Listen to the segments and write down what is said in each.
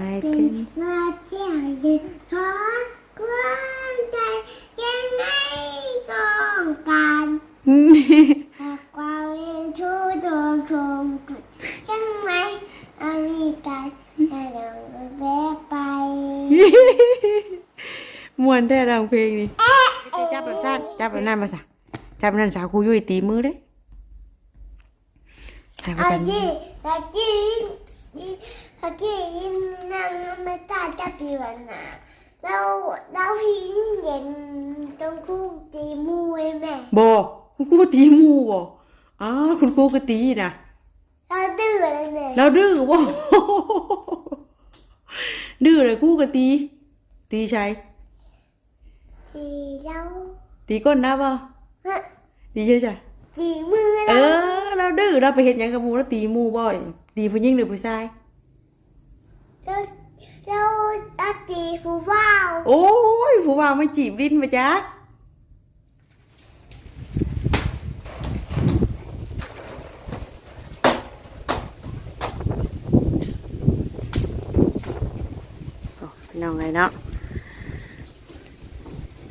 ายเป็เป็นนว่าเที่ยวยืนขอกว้างใจยังไงก็การหากความเรียนทุกดวงคงกุดยังไงอเมริกันแต่เราแวะไปม่วนแท้ดังเพลงนี่จับแบบสั้นจับแบบนั้นมาซะจับแบบนั้นสาวครูยุ้ยตีมือเด้ใช่ประอากัน จีตะกี้ตะกี้ยิ้มนั่งไม่ตาจับปีวันหนาเราเราหินเย็นตรงคู่ตีมูไว้แม่บ่คุณครูตีหมูบ่อ้าวคุณครูก็ตีนะเราดื้อเลยแม่แล้วดื้อบ่ ดื้อเลยครูก็ตี ตีใช้ตีเราตีก้นนะบ่ฮะตีใช่จ้ะตีมือเอเราอเราดื้อเราไปเห็นหยังกับหมูแล้วตีหมูบ่อยตีผู้หญิงหรือผู้ชาย เราเราตัดตีผู้ว่าวโอ้ยผู้ว่าไม่จีบลิ้นมาจ้ะก็น้องไงเนาะ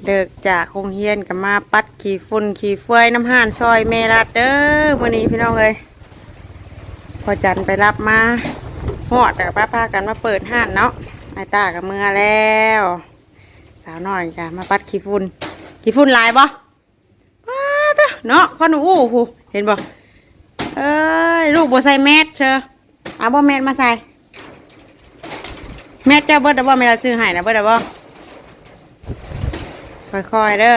เดิกจากโรงเรียนกับมาปัดขี่ฝุ่นขี่เฟือยน้ำห่านซอยเมรัดเด้อมื่อนี้พี่น้องเลยพอจันไปรับมา หอดกับป้าพากันมาเปิดห้านเนาะไอตากับเมื่อแล้ว สาวน้อยจ้ะมาปัดขี้ฝุ่นขี้ฝุ่นลายบ่ป้าเด้อเนาะคนอู้หูเห็นบ่เอ้ยลูกบ่ใส่แมสเชอเอาบ่แมสมาใส่แมสเจ้าเบิดเด้อบ่แม่เราซื้อให้นะเบิดเด้อบ่ค่อยๆเด้อ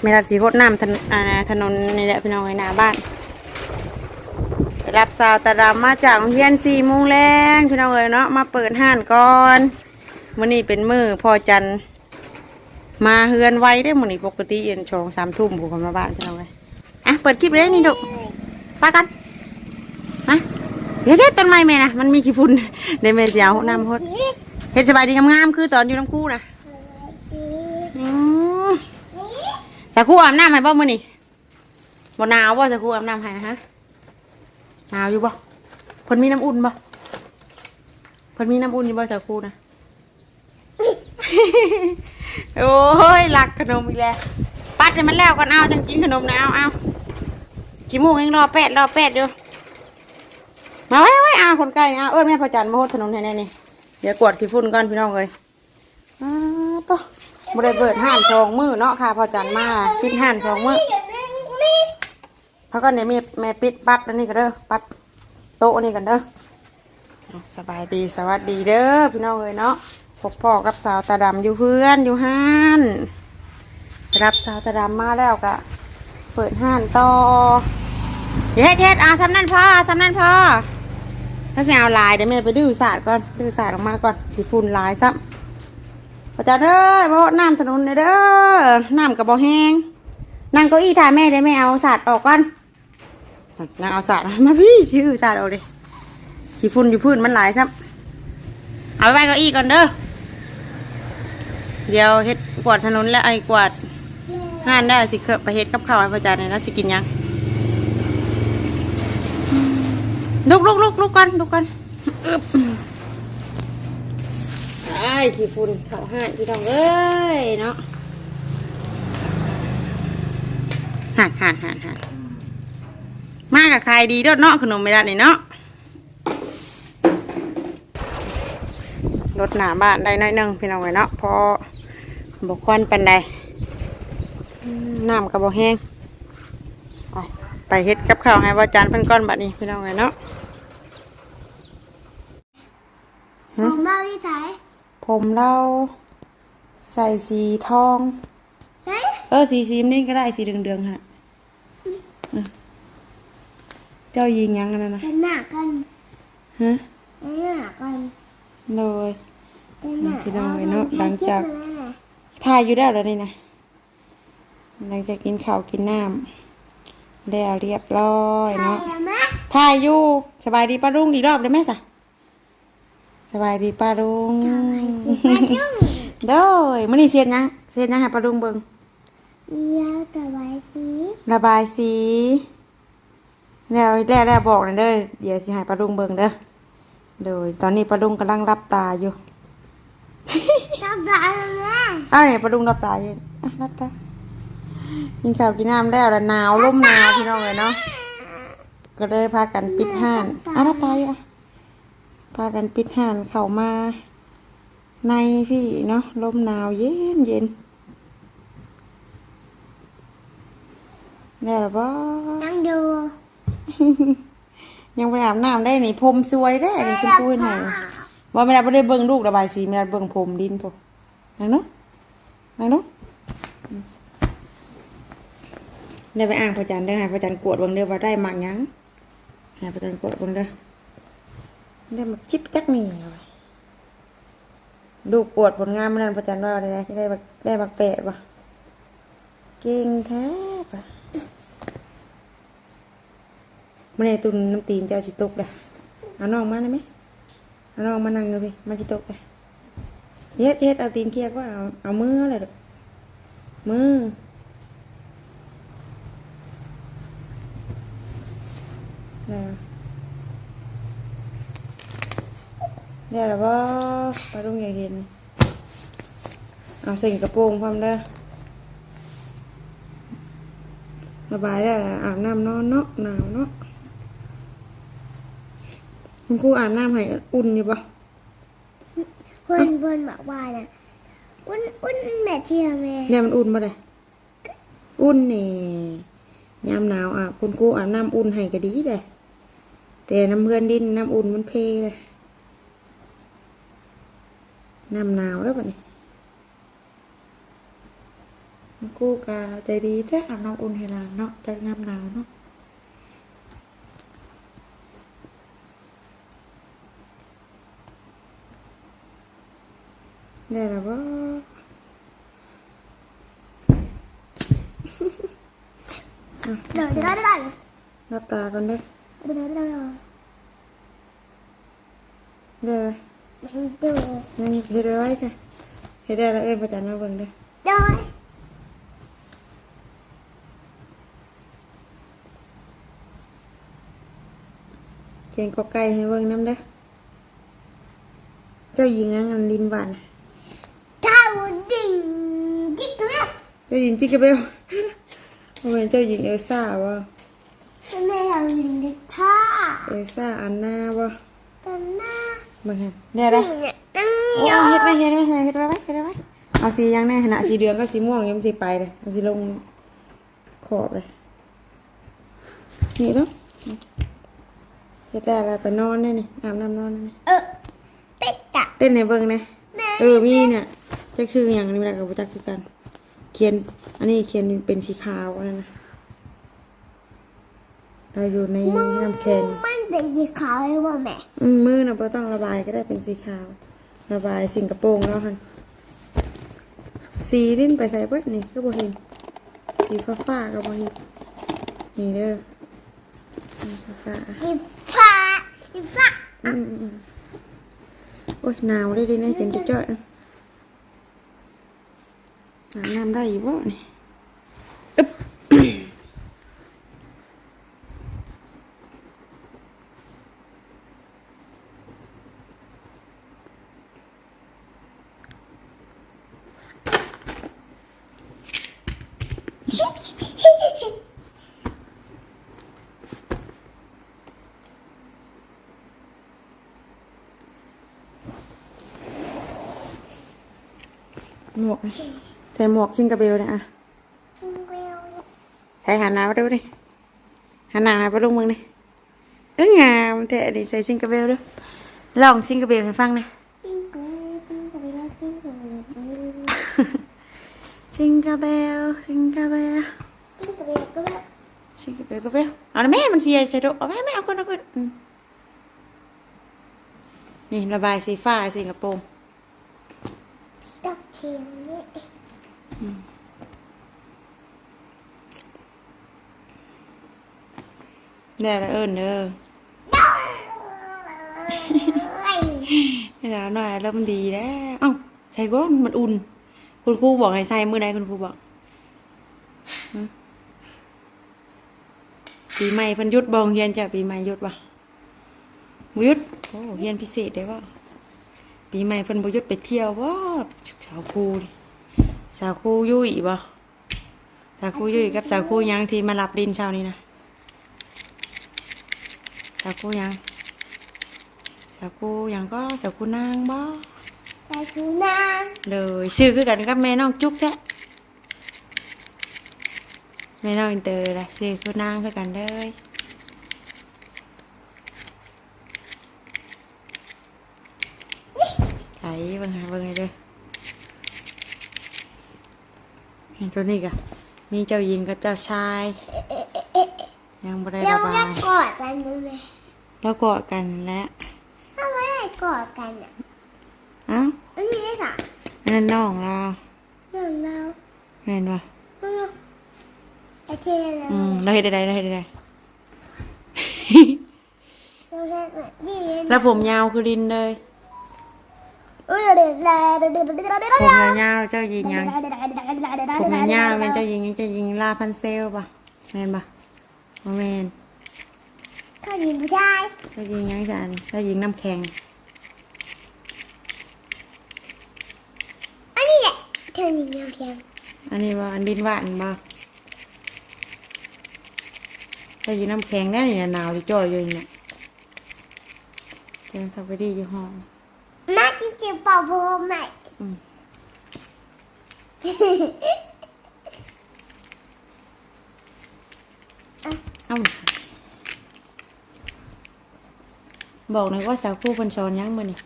แม่เราสิรน้ำถนนนนี่แหละพี่น้องไว้หน้าบ้าน รับสาวตาดำมาจากโรงเรียนสี่โมงแรงพี่น้องเอ้ยเนาะมาเปิดห้านก่อนมื่อนี้เป็นมือพอจันมาเฮือนไว้ได้มื่อนี้ปกติเอ็นชองสามทุ่มผมก็มาบ้านพี่น้องเลยอะเปิดคลิปเลยนี่ดุไปกันมาเดี๋ยวเดี๋ยวต้นไม้แม่นะมันมีขี้ฝุ่นในแม่เสียวน้ำพดเห็ดสบายดีงามๆคือตอนอยู่น้ำคู่นะสักคู่อาบน้ำให้บ่มื่อนี้บ่หนาวบ่สักคู่อาบน้ำให้นะฮะ หนาวอยู่บ่เพิ่นมีน้ำอุ่นบ่เพิ่นมีน้ำอุ่นอยู่บ่สักครู่นะ โอ้ยหลักขนมอีกแล้ว ปัดให้มันแล้วก่อนเอาจังกินขนมนะเอาเอากี่โมงเองรอแปดรอแปดอยู่มาไว้ไว้อาคนใกล้นี่เอาเอิ้นแม่พอจันทร์มาโหดถนนให้แน่นี่เดี๋ยวกวดขี้ฝุ่นก่อนพี่น้องเลยอ้าวต่อบ่ได้เปิดห้านสองมือเนาะค่ะพอจันทร์มาปิดห้านสองมือ เพราก็เนี่ยแม่แม่ปิดปัดอันนี้ก็เด้อปัดโต๊ะนี่กันเด้อสบายดีสวัสดีเด้อพี่น้องเลยเนาะพบพ่อกับสาวตาดำอยู่เพื่อนอยู่ห้านรับสาวตาดำมาแล้วก็เปิดห้านต่อเฮ็ดเฮ็ดอะสำนั่นพ่อสำนั่นพ่อถ้าเสียเอาลายเดี๋ยวแม่ไปดื้อสาดก่อนดื้อสาดออกมาก่อนที่ฝุ่นลายซ้ำประจันเด้อบ่อน้ำถนนเลยเด้อน้ำกับบ่แห้งนั่งเก้าอี้ถ่ายแม่ได้แม่เอาศาสตร์ออกก่อน นั่งเอาศาสตร์มาพี่ชื่อศาสตร์เอาดิขี้ฝุ่นอยู่พื้นมันหลายซ้ำเอาไปไว้เก้าอี้ก่อนเด้อเดี๋ยวเฮ็ดกวาดถนนแล้วไอ้กวาดงานได้สิเคอะไปเฮ็ดกับข้าวให้พระอาจารย์เนี่ยแล้วสิกินหยังลุกลุกลุกลุกก่อนลุกก่อนอึ๊บไอ้ขี้ฝุ่นเขาให้พี่น้องเอ้ยเนาะหันหันหันหัน มากับใครดีเด้อเนาะขนมไม่ได้นี่เนาะรถหนาบ้านได้หน้อยหนึงพี่น้องไว้เนาะเพอบกควันปันใดอืมน้ำกับบกแห้งไปไปเฮ็ดกับข้าวให้ว่าจานเพิ่นก้อนบัดนี้พี่น้องไว้เนาะผมมาวิถัยผมเราใส่สีทองเฮ้ยเออสีสีนี่ก็ได้สีเดืองๆค่ะอืม เจ้ายิงยังกันนะนะเป็นหน้ากันฮะเป็นหน้ากันเลยเป็นหน้าพี่น้องไว้เนาะหลังจากทายอยู่ได้แล้วนี่นะหลังจากกินข้าวกินน้ำได้เรียบร้อยใช่เนาะไหมทายอยู่สบายดีป้าลุงอีกรอบได้ไหมสะสบายดีป้าลุงมายุ่งเด้อมื่อนี้เสียนยังเสียนยังให้ป้าลุงเบิ่งยาวแต่ไว้สิระบายสี แล้วแล้วแล้วบอกหน่อยเด้อเดี๋ยวสิให้ป้าลุงเบิ่งเด้อโดยตอนนี้ปลาดุงกำลังรับตาอยู่ทำไรแม่อ้าวเนี่ยปลาดุงรับตาอยู่อะรับตากินข้าวกินน้ำแล้วแล้วหนาวลมหนาวพี่น้องเลยเนาะก็เลยพากันปิดห้านอะรับตาอยู่อะพากันปิดห้านเข้ามาในพี่เนาะลมหนาวเย็นเย็นได้หรอบ่นั่งดู ยังไปอาบน้ำได้นี่ผมสวยได้นี่คุณพูดให้ว่าไม่ได้ไม่ได้เบิ่งลูกระบายสีไม่ได้เบิ่งผมดินพอนั่งเนาะนั่งเนาะอืมได้ไปอ่างพระจันทร์เด้อให้พระจันทร์กวดเบิ่งเด้อว่าได้หมากหยังให้พระจันทร์กวดเบิ่งเด้อได้มาจิบจักนี่เอาไว้ดูกวดผลงานมันนั่นพระจันทร์ว่าได้ได้ได้บักได้บักแปะปะเก่งแท้ปะ มื่อไหรตุนน้ำตีนเจ้าสิตกเลยเอาน้องมาได้ไหมเอาน้องมานั่งเลยพี่มาสิตกเลยเฮ็ดเฮ็ดเอาตีนเคียกว่าเอาเอามืออะไรมือแล้วเดี๋ยวเราบ่ปลาดุงอยากเห็นเอาใส่กระโปรงพร้อมเด้อระบายได้แล้วอาบน้ำนอนเนาะหนาวเนาะ คุณครูอาบน้ำให้อุ่นอยู่ปะเพื่อนเพื่อนบอกว่าน่ะอุ่นอุ่นแม่เที่ยวแม่เนี่ยมันอุ่นปะเลยอุ่นนี่ยามหนาวอาบคุณครูอาบน้ำอุ่นให้ก็ดีเลยแต่น้ำเพื่อนดินน้ำอุ่นมันเพเลยน้ำหนาวแล้วปะนี่คุณครูกาใจดีแต่อาบน้ำอุ่นให้หลานเนาะจากยามหนาวเนาะ ได้แล้วบ่เดี๋ยวเดี๋ยวเดี๋ยวเดี๋ยวรับตาก่อนเด้อเดี๋ยวเดี๋ยวเดี๋ยวเด้าวันดิ่งจิ๊กตัวเจ้าหญิงจิกกะเบลบ่แม่นเจ้าหญิงเอลซ่าบ่แม่อยากยิงดิท่าเอลซ่าอันนาบ่ตอนหน้าเบิ่งหั่นแน่เด้อนี่เนี่ยนั่งโอ้เฮ็ดไว้เฮ็ดไว้เฮ็ดไว้เฮ็ดไว้เอาสียังแน่ขนาดสีเหลืองกับสีม่วงยังสิไปเลยเอาสีลงขอบเลยนี่เด้อเฮ็ดได้แล้วไปนอนได้นี่อาบน้ำนอนได้นี่เออเป็ดอะเต้นในเบิ้งนะแม่เออมีเนี่ย จักชื่ออย่างนี้ไม่ได้กับจักคือกัน เขียน อันนี้เขียนเป็นสีขาวอันนั้นนะเราอยู่ในน้ำแข็งมันเป็นสีขาวหรือเปล่าแม่อืมมือนะเราต้องระบายก็ได้เป็นสีขาว ระบายสิงกระโปรงแล้วคันสีลิ้นไปใส่เบิดนี่ก็บ่เห็นสีฟ้าฟ้าๆก็บ่เห็นนี่เด้อสีฟ้าฟ้าสีฟ้าสีฟ้าๆอืมอืมอืมโอ้ยหนาวเลยดิเนี่ยเห็นจะจ้อย น้ำได้อยู่บ่นี่ หมวกนะ ใส่หมวกชิงกระเบลเนี่ยอะจิงเวลใส่หันหน้ามาดูดิหันหน้ามาดูมึงดิเอ้ยงามแต่ดิใส่ชิงกระเบลด้วยลองชิงกระเบลให้ฟังหนะจิงเวลจิงเวลจิงเวลจิงเวลชิงกระเบลชิงกระเบลจิงเวลก็แบบชิงกระเบลกระเบลเอาละแม่มันเสียใส่ดูเอาแม่แม่เอาคนเอาคนอืมนี่ระบายสีฟ้าสีกระโปรงดับเขียนนี่ แล้วละเอิญเด้อไอ้ให้สาวหน่อยเริ่มดีแล้วเอ้าใส่ก้อนมันอุ่น คุณครูบอกให้ใส่มือใดคุณครูบอกฮะปีใหม่เพันหยุดบองเฮียนจ้ะปีใหม่หยุดปะบุยุดโอ้เรียนพิเศษได้ว่าปีใหม่เพิ่นบุยุดไปเที่ยวว่าสาวครูนี่ สาวครูยุ่ยบ่สาวครูยุ่ยกับสาวครูหยังที่มารับดินเช้านี้นะสาวครูหยังสาวครูหยังก็สาวครูนางบ่ไปดูนางเลยชื่อคือกันกับแม่น้องจุ๊กแท้แม่น้องอินเตอร์ละชื่อคือนางคือกันเลยไหนเบิ่งหาเบิ่งเลยเด้อเห็น ตัวนี้กะมีเจ้าหญิงกับเจ้าชาย ยังบ่ได้เราระบาจะยกอดกันดูไหมแล้วกอดกันแล้วถ้าไม่ได้กอดกันอะเอ้าอันนี้ค่ะอันนั่นน้องเราเรื่องเราเห็นปะโอเคเลยอืมเราเห็นได้เราเห็นได้เราแค่แบบนี้แล้วผมยาวคือดินเลยอุ้ยเดี๋ยวเดี๋ยวเดี๋ยวเดี๋ยวเดี๋ยวเดี๋ยวเดี๋ยวผมยาวๆเจ้าหญิงยัง ผมยาวๆเป็นเจ้าหญิงเจ้าหญิงลาพันเซลปะแมนปะบ่แมนข้าหญิงผู้ชายเจ้าหญิงยังจันเจ้าหญิงน้ำแข็งอันนี้แหละข้าหญิงยาวเพียงอันนี้ว่าอันดินหวานปะเจ้าหญิงน้ำแข็งได้นี่นะหนาวที่จ่อยอยู่นี่เนี่ยเจ้าเข้าไปดีอยู่ห้องมาจริงๆเป่าผมใหม่อืม เอ้าบอกหน่อยว่าสาวคู่เพิ่นสอนยังมื้อนี่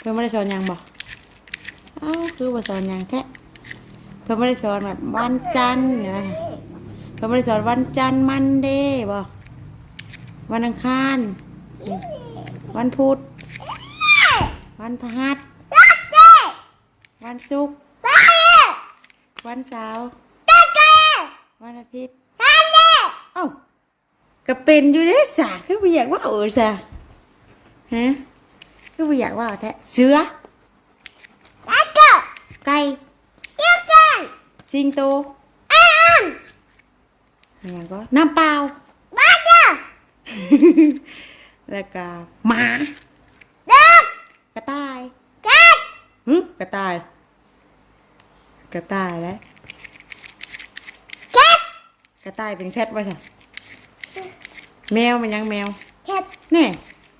เพิ่นบ่ได้สอนยังบ่เอ้าคือบ่สอนยังแท้เพิ่นบ่ได้สอนแบบวันจันทร์นะเพิ่นบ่ได้สอนวันจันทร์มันเดย์บ่วันอังคาร วันพุธ วันพฤหัส วันศุกร์วันเสาร์วันอาทิตย์เอ้าก็เป็นอยู่เด้สาคือบ่อยากว่าเออซะฮะคือบ่อยากว่าแท้เสือแล้วก็ไก่เยี่ยมกันสิงโตอ้ามอหย่างก็น้ำเปล่าบ้าจ้ะแล้วก็หมาเด็กกระต่ายกัดหึกระต่าย กระต่ายแล้วกัดกระต่ายเป็นแคทว่าซะแมวมันยังแมวแค่แน่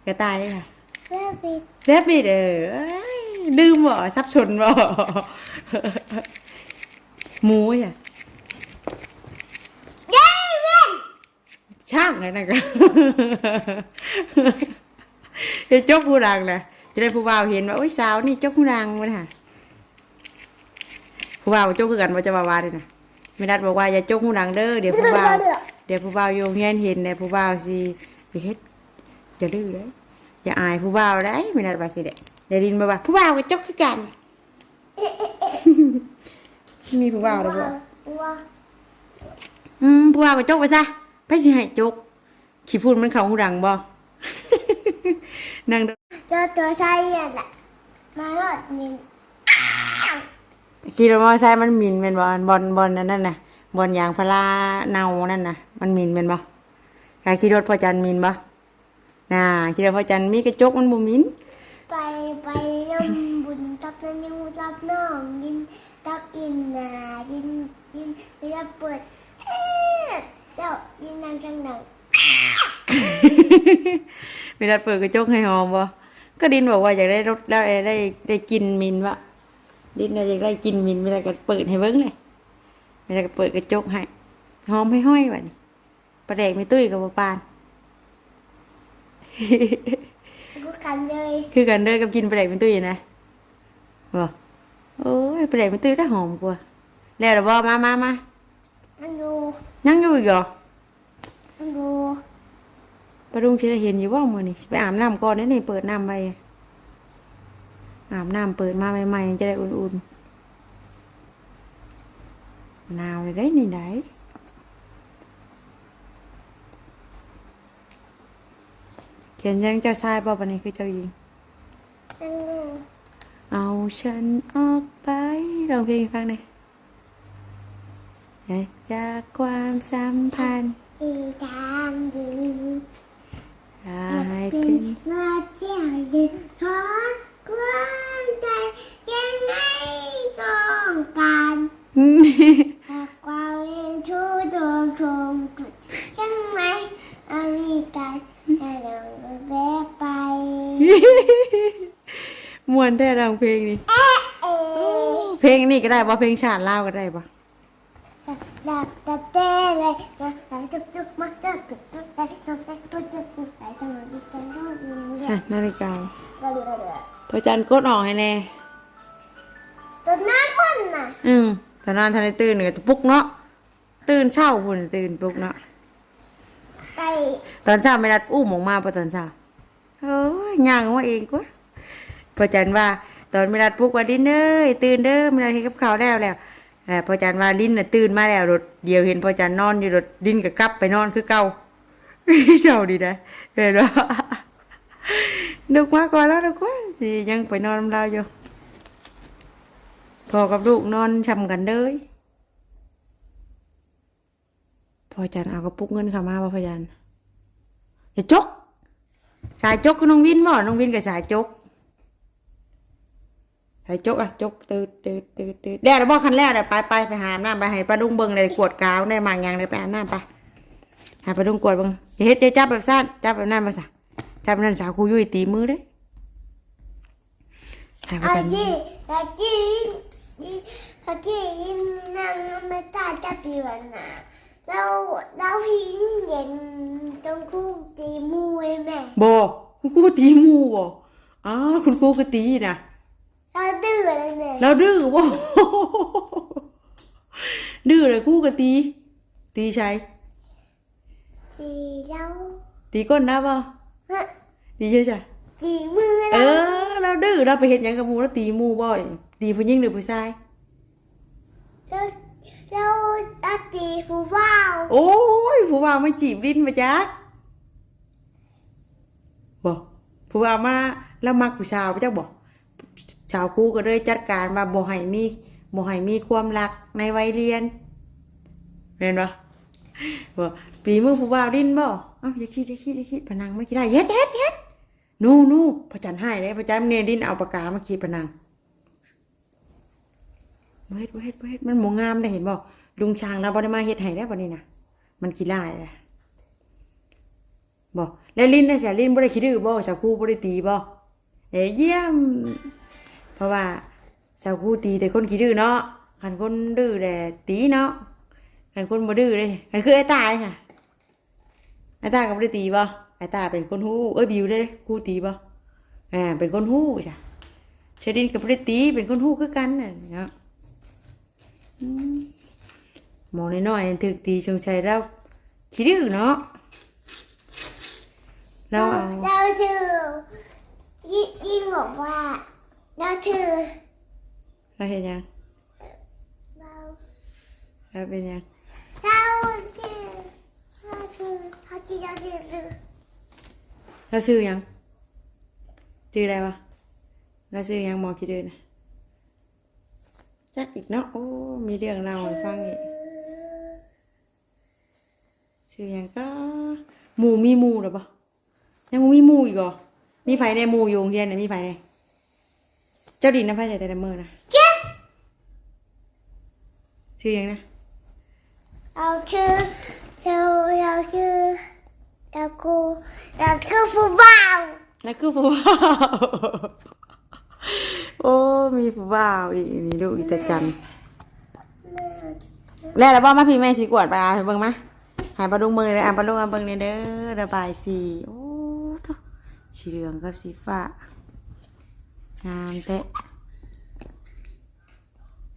กระต่ายเลยค่ะเพื่อปิดแรบบิดเออเอ้ยลืมบ่ซับสนบ่หมูอะเย้เว้นช่างเลยนะก็จะจกผู้ดังนะจะได้ผู้บ่าวเห็นว่าโอ้ยสาวนี่จกผู้ดังมันค่ะ ผู้บ่าวจกคือกันว่าจะมาวาเลยนะไม่ได้บอกว่าอย่าจกผู้ดังเด้อเดี๋ยวผู้บ่าวเดี๋ยวผู้บ่าวโยงเฮียนเห็นเดี๋ยวผู้บ่าวสิไปเฮ็ดอย่าดื้อเลยอย่าอายผู้บ่าวได้ไม่ได้ว่าสิเด็เดี๋ยวดินบอกว่าผู้บ่าวก็จกคือกัน มีผู้บ่าวแล้วบ่ว้าอืมผู้บ่าวก็จกไปซะไปสิให้จกขี้ฝุ่นมันเข้าหูดังบ่นั่งเด้อเจอตัวชายอะแหละมาหลอดมิน ขี่รถมอเตอร์ไซค์มันหมินเป็นบอลบอลบอลนั่นน่ะบอลยางพาราเนานั่นน่ะ มันหมินเป็นบ่การขี่รถพอจันทร์หมินบ่น่ะขี่รถพอจันทร์มีกระจกมันบ่หมินไปไปย่ำบุญตับนันยังตับน้องยินตับอินนายินยินเวลาเปิดเอ๊ะเจ้ายินนางจังดังเวลาเปิดกระจกให้หอมบ่ก็ดินบอกว่าอยากได้รถได้ได้ได้กินหมินวะ ดินน่ะอยากได้กินหมินเวลาก็เปิดให้เบิ่งเลยเวลาก็เปิดกระจกให้หอมให้ห้อยบัดนี้ประแดกไม่ตุ้ยกับบ่ปานกูกันเลยคือกันเด้อกับกินปลาแดกเป็นตุ้ยนะบ่โอ้ยปลาแดกเป็นตุ้ยได้หอมกว่าแล้วเดี๋ยวบ่มามามามันดูยังอยู่อีกเหรอมันดูปลาดุงจะได้เห็นอยู่ว่ามื้อนี้สิไปอาบน้ำก่อนเด้อนี่เปิดน้ำไป อาบน้ำเปิดมาใหม่ๆจะได้อุ่นๆหนาวเลยได้นี่ไหนเขียนยังเจ้าชายบ่ปานนี้คือเจ้าหญิงมันดูเอาฉันออกไปร้องเพลงให้ฟังหน่อยเอ๊ะจากความสัมพันธ์ดีทางดีอให้เป็เป็นนมาเที่ยวยืนขอกว้างใจยังไงก็การ หากความเรียนทุกตัวคงกุดยังไงอามีการแต่ลงแวะไป มวนได้ร้องเพลงนี่ เอ๊ะเอ๊ะ เพ ลงนี่ก็ได้ป่ะเพลงชาติลาวก็ได้ป่ะดับตะเต้เลยนะหายจุ๊บจุ๊บมาจุ๊บจุ๊บจุ๊บไปจุ๊บจุ๊บจุ๊บจุ๊บจุ๊บไปตลอดที่กันทุกทีอะนาฬิกาก็ดูได้เลยพระจันทร์กดออกให้แน่ตัวน้ำมันน่ะอืมตอนนั้นทันได้ตื่นเนี่ยปลุกเนาะตื่นเช้าพุ่นตื่นปลุกเนาะไปตอนเช้าไม่รัดอุ้มออกมาปะตอนเช้าเฮ้ยย่างออกมาเองกว่าพอจันว่า ตอนไม่รัดปลุกว่าลิ้นเอ้ยตื่นเด้อไม่รัดเห็นกับข้าวแล้วแล้วแต่พอจันว่าลิ้นน่ะตื่นมาแล้วรถเดียวเห็นพอจันนอนอยู่รถลิ้นก็กลับไปนอนคือเก่าเช้าดีนะเห็นว่านึกมาก่อนแล้วนึกว่าสิยังไปนอนนำเราอยู่พอกับลูกนอนชำกันเลยพอจันเอากระปุกเงินเข้ามาบ่พอจันอย่าจกสายจกก็น้องวินบ่น้องวินกับสายจก สายจกอะจกตืดตืดตืดตืดเดี๋ยวเราบอกคันแรกเลยไปไปไปหาอาบน้ำไปให้ปลาดุงเบิ่งเลยกวดกาวได้มางยังเลยไปอาบน้ำไปหาปลาดุงกวดเบิ่งอย่าเฮ็ดอย่าจับแบบสั้นจับแบบนั้นมาซะจับแบบนั้นสาวครูยุ่ยตีมือเด้ให้พออาจันจีอาจีอาจีนั่งไม่ตาจะปีวันน่ะเราเราหินเย็นตรงคู่ตีมวยแม่บ่คุณครูตีหมูบ่อ้าวคุณครูก็ตีนะ เราดื้อเลยแม่เราดื้อบ่ดื้อเลยครูก็ตี ตีใช้ตีเราตีก้นนะบ่ฮะตีใช่ใช่ตีมือเอเราอเราดื้อเราไปเห็นหยังกับหมูแล้วตีหมูบ่อยตีผู้หญิงหรือผู้ชาย เราเราตัดตีผู้ว่าวโอ้ยผู้ว่าไม่จีบลิ้นมาจักบ่ผู้ว่ามาแล้วมักผู้ชาวไปจักบ่ ชาวครูก็เลยจัดการว่าบ่ให้มีบ่ให้มีความรักในวัยเรียนแม่นบ่บ่ตีมือผู้ว่าลิ้นบ่เอ้าอย่าคิดอย่าคิดอย่าคิดพนังไม่คิดได้เฮ็ดเฮ็ดเฮ็ดนู่นู่พระจันทร์ให้เลยพระจันทร์เนี่ยลิ้นเอาปากกามาขีดพนังบ่เฮ็ดบ่เฮ็ดบ่เฮ็ดมันบ่งามได้เห็นบ่ลุงช้างเราบ่ได้มาเฮ็ดให้แล้วบัดนี้น่ะมันขี้ร้ายแหละบ่แล้วลิ้นน่ะจ้ะลิ้นบ่ได้ขี้ดื้อบ่สาวครูบ่ได้ตีบ่เอ้ยเยี่ยม เพราะว่าสาวครูตีแต่คนขี้ดื้อเนาะคันคนดื้อแต่ตีเนาะคันคนบ่ดื้อเด้คันคือไอ้ตาค่ะไอ้ตาก็บ่ได้ตีบ่ไอ้ตาเป็นคนฮู้เอ้ยบิวเด้ครูตีบ่อ่าเป็นคนฮู้จ้ะเชดินก็บ่ได้ตีเป็นคนฮู้คือกันน่ะเนาะหมอน้อยๆถึกตีชงชัยแล้วขี้ดื้อเนาะเราเอาเราถือยิ่งบอกว่า ถือเราเห็นยังเราเราเป็นยังเราถือเราถือเขาจีเราถือเราซื้อยังซื้ออะไรวะเราซื้อยังมอขี้ดื้อนะจักอีกเนาะโอ้มีเรื่องเราให้ฟังอีกซื้อยังก็หมูมีหมูหรือเปล่ายังมีหมูอีกเหรอมีไผในหมูอยู่โรงเรียนน่ะมีไผใน เจ้าดินนะไผใส่แต่ละมือนะชื่อยังนะเราคือเราเราคือเรากูเราคือผู้บ่าวนั่นคือผู้บ่าวโอ้มีผู้บ่าวอีกนี่ดูอีกแต่กันแล้วแล้วบ่มาพี่แม่สีกวดไปเอาให้เบิ่งมาใหายปลาดุงมือเลยอะปลาดุงเอาเบิ่งนี่เด้อระบายสีโอ้ตะสีเหลืองกับสีฟ้า งามเตะ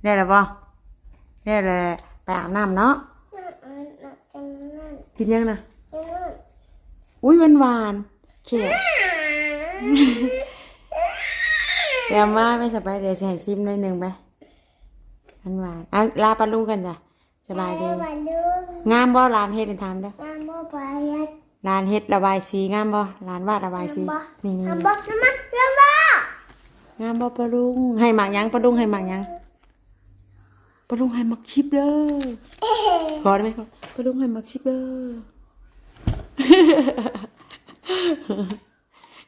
ได้แล้วบ่ได้แล้วไปอาบน้ำเนาะกินยังนะอุ้ยหวานหวานเขียวแอมาไม่สบายเดี๋ยวให้ซิมหน่อยหนึ่งไปหวานหวานอะลาปลาลุงกันจ้ะสบายดีงามบ่ร้านเฮ็ดทำเด้อน้ำบ่ไปยัดร้านเฮ็ดระบายสีงามบ่ร้านวาดระบายสีน้ำบ่นี่ งามบ่ปลาลุงให้หมักหยังปลาลุงให้หมักหยังปลาลุงให้หมักชิปเด้อเอ๊ะขอได้ไหมครับปลาลุงให้หมักชิปเด้อ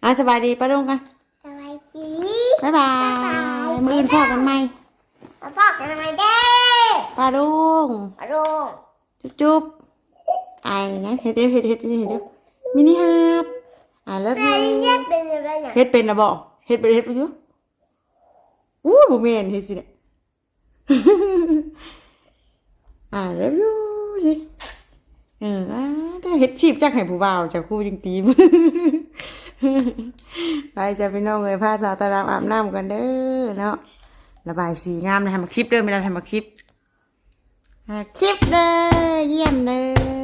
อะสบายดีป้าลุงกันสวัสดีบ๊ายบายมืออื่นพ่อกันไหมมาพ่อกันทำไมเด้ป้าลุงมาลุงจุ๊บจุ๊บไอ้นะเฮ็ดเฮ็ดเฮ็ดเฮ็ดเฮ็ดเฮ็ดมินิฮาร์ดอ่าเลิฟแม่ยูที่เจ็บเป็นอะไรเนี่ยเฮ็ดเป็นนะบอกเฮ็ดเป็นเฮ็ดไปอยู่อู้ อู้บ่แม่นเฮ็ดสิเนี่ยอ่าเลิฟยูสิเออถ้าเฮ็ดชีพจักให้ผู้บ่าวจากคู่จริงตีมไปจะไปน้องเอ้ยพาสาวตารามอาบน้ำกันเด้อเนาะระบายสีงามนะทำมักชิปเด้อไม่ได้ทำมักชิปคลิปเด้อเยี่ยมเด้อ